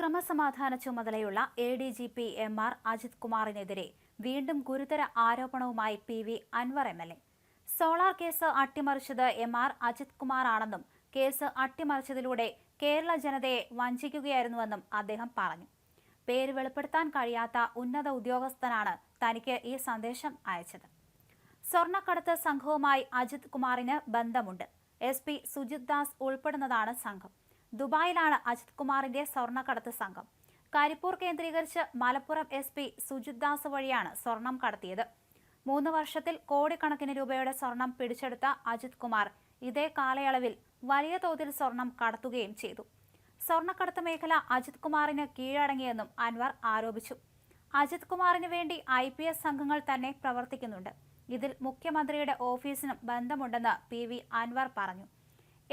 ക്രമസമാധാന ചുമതലയുള്ള A D G P M R Ajith കുമാറിനെതിരെ വീണ്ടും ഗുരുതര ആരോപണവുമായി P V Anvar M L A. Solar case അട്ടിമറിച്ചത് M R Ajith കുമാറാണെന്നും കേസ് അട്ടിമറിച്ചതിലൂടെ കേരള ജനതയെ വഞ്ചിക്കുകയായിരുന്നുവെന്നും അദ്ദേഹം പറഞ്ഞു. പേര് വെളിപ്പെടുത്താൻ കഴിയാത്ത ഉന്നത ഉദ്യോഗസ്ഥനാണ് തനിക്ക് ഈ സന്ദേശം അയച്ചത്. സ്വർണക്കടത്ത് സംഘവുമായി അജിത് കുമാറിന് ബന്ധമുണ്ട്. എസ് പി സുജിത് ദാസ് ഉൾപ്പെടുന്നതാണ് സംഘം. ദുബായിലാണ് അജിത് കുമാറിന്റെ സ്വർണക്കടത്ത് സംഘം. കരിപ്പൂർ കേന്ദ്രീകരിച്ച് മലപ്പുറം എസ് പി സുജിത് ദാസ് വഴിയാണ് സ്വർണം കടത്തിയത്. മൂന്ന് വർഷത്തിൽ കോടിക്കണക്കിന് രൂപയുടെ സ്വർണം പിടിച്ചെടുത്ത അജിത് കുമാർ ഇതേ കാലയളവിൽ വലിയ തോതിൽ സ്വർണം കടത്തുകയും ചെയ്തു. സ്വർണക്കടത്ത് മേഖല അജിത് കുമാറിന് കീഴടങ്ങിയെന്നും അൻവർ ആരോപിച്ചു. അജിത് കുമാറിന് വേണ്ടി ഐ പി എസ് സംഘങ്ങൾ തന്നെ പ്രവർത്തിക്കുന്നുണ്ട്. ഇതിൽ മുഖ്യമന്ത്രിയുടെ ഓഫീസിനും ബന്ധമുണ്ടെന്ന് പി വി അൻവർ പറഞ്ഞു.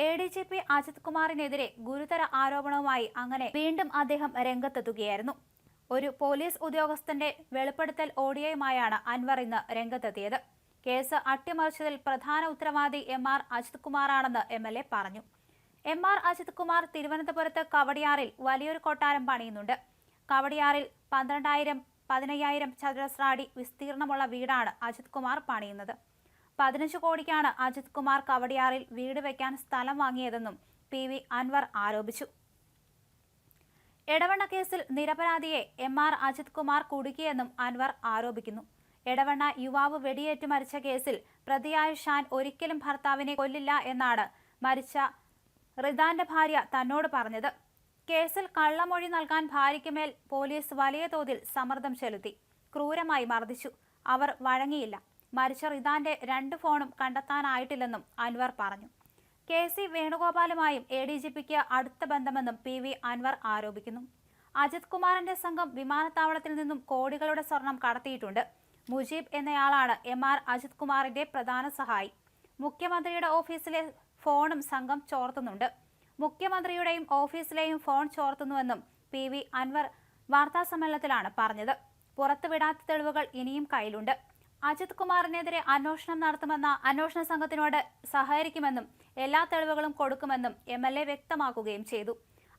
A D G P Ajith കുമാറിനെതിരെ ഗുരുതര ആരോപണവുമായി അങ്ങനെ വീണ്ടും അദ്ദേഹം രംഗത്തെത്തുകയായിരുന്നു. ഒരു പോലീസ് ഉദ്യോഗസ്ഥന്റെ വെളിപ്പെടുത്തൽ ഓഡിയോയുമായാണ് അൻവർ ഇന്ന് രംഗത്തെത്തിയത്. കേസ് അട്ടിമറിച്ചതിൽ പ്രധാന ഉത്തരവാദി എം ആർ അജിത് കുമാറാണെന്ന് എം എൽ എ പറഞ്ഞു. എം ആർ അജിത് കുമാർ തിരുവനന്തപുരത്ത് കവടിയാറിൽ വലിയൊരു കൊട്ടാരം പണിയുന്നുണ്ട്. കവടിയാറിൽ പന്ത്രണ്ടായിരം പതിനയ്യായിരം ചതുരശ്രാടി വിസ്തീർണമുള്ള വീടാണ് അജിത് കുമാർ പണിയുന്നത്. പതിനഞ്ച് കോടിക്കാണ് അജിത് കുമാർ കവടിയാറിൽ വീട് വെക്കാൻ സ്ഥലം വാങ്ങിയതെന്നും പി വി അൻവർ ആരോപിച്ചു. എടവണ്ണ കേസിൽ നിരപരാധിയെ എം ആർ അജിത് കുമാർ കുടുക്കിയെന്നും അൻവർ ആരോപിക്കുന്നു. എടവണ്ണ യുവാവ് വെടിയേറ്റ് മരിച്ച കേസിൽ പ്രതിയായ ഷാൻ ഒരിക്കലും ഭർത്താവിനെ കൊല്ലില്ല എന്നാണ് മരിച്ച റിദാന്റെ ഭാര്യ തന്നോട് പറഞ്ഞത്. കേസിൽ കള്ളമൊഴി നൽകാൻ ഭാര്യയ്ക്കുമേൽ പോലീസ് വലിയ തോതിൽ സമ്മർദ്ദം ചെലുത്തി. ക്രൂരമായി മർദ്ദിച്ചു. അവർ വഴങ്ങിയില്ല. മരിച്ച റിദാന്റെ രണ്ട് ഫോണും കണ്ടെത്താനായിട്ടില്ലെന്നും അൻവർ പറഞ്ഞു. കെ സി വേണുഗോപാലുമായും എ ഡി ജി പിക്ക് അടുത്ത ബന്ധമെന്നും പി വി അൻവർ ആരോപിക്കുന്നു. അജിത് കുമാറിന്റെ സംഘം വിമാനത്താവളത്തിൽ നിന്നും കോടികളുടെ സ്വർണം കടത്തിയിട്ടുണ്ട്. മുജീബ് എന്നയാളാണ് എം ആർ അജിത് കുമാറിന്റെ പ്രധാന സഹായി. മുഖ്യമന്ത്രിയുടെ ഓഫീസിലെ ഫോണും സംഘം ചോർത്തുന്നുണ്ട്. മുഖ്യമന്ത്രിയുടെയും ഓഫീസിലെയും ഫോൺ ചോർത്തുന്നുവെന്നും പി വി അൻവർ വാർത്താസമ്മേളനത്തിലാണ് പറഞ്ഞത്. പുറത്തുവിടാത്ത തെളിവുകൾ ഇനിയും കയ്യിലുണ്ട്. അജിത് കുമാറിനെതിരെ അന്വേഷണം നടത്തുമെന്ന അന്വേഷണ സംഘത്തിനോട് സഹകരിക്കുമെന്നും എല്ലാ തെളിവുകളും കൊടുക്കുമെന്നും എം എൽ എ വ്യക്തമാക്കുകയും ചെയ്തു.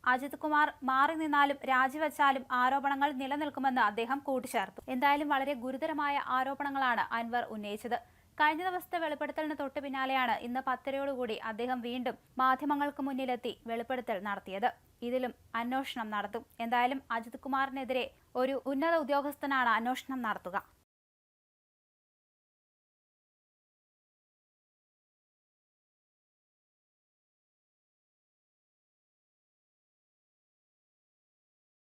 അജിത് കുമാർ മാറി നിന്നാലും രാജിവെച്ചാലും ആരോപണങ്ങൾ നിലനിൽക്കുമെന്ന് അദ്ദേഹം കൂട്ടിച്ചേർത്തു. എന്തായാലും വളരെ ഗുരുതരമായ ആരോപണങ്ങളാണ് അൻവർ ഉന്നയിച്ചത്. കഴിഞ്ഞ ദിവസത്തെ വെളിപ്പെടുത്തലിന് തൊട്ടു പിന്നാലെയാണ് ഇന്ന് പത്തരയോടുകൂടി അദ്ദേഹം വീണ്ടും മാധ്യമങ്ങൾക്ക് മുന്നിലെത്തി വെളിപ്പെടുത്തൽ നടത്തിയത്. ഇതിലും അന്വേഷണം നടത്തും. എന്തായാലും അജിത് കുമാറിനെതിരെ ഒരു ഉന്നത ഉദ്യോഗസ്ഥനാണ് അന്വേഷണം നടത്തുക.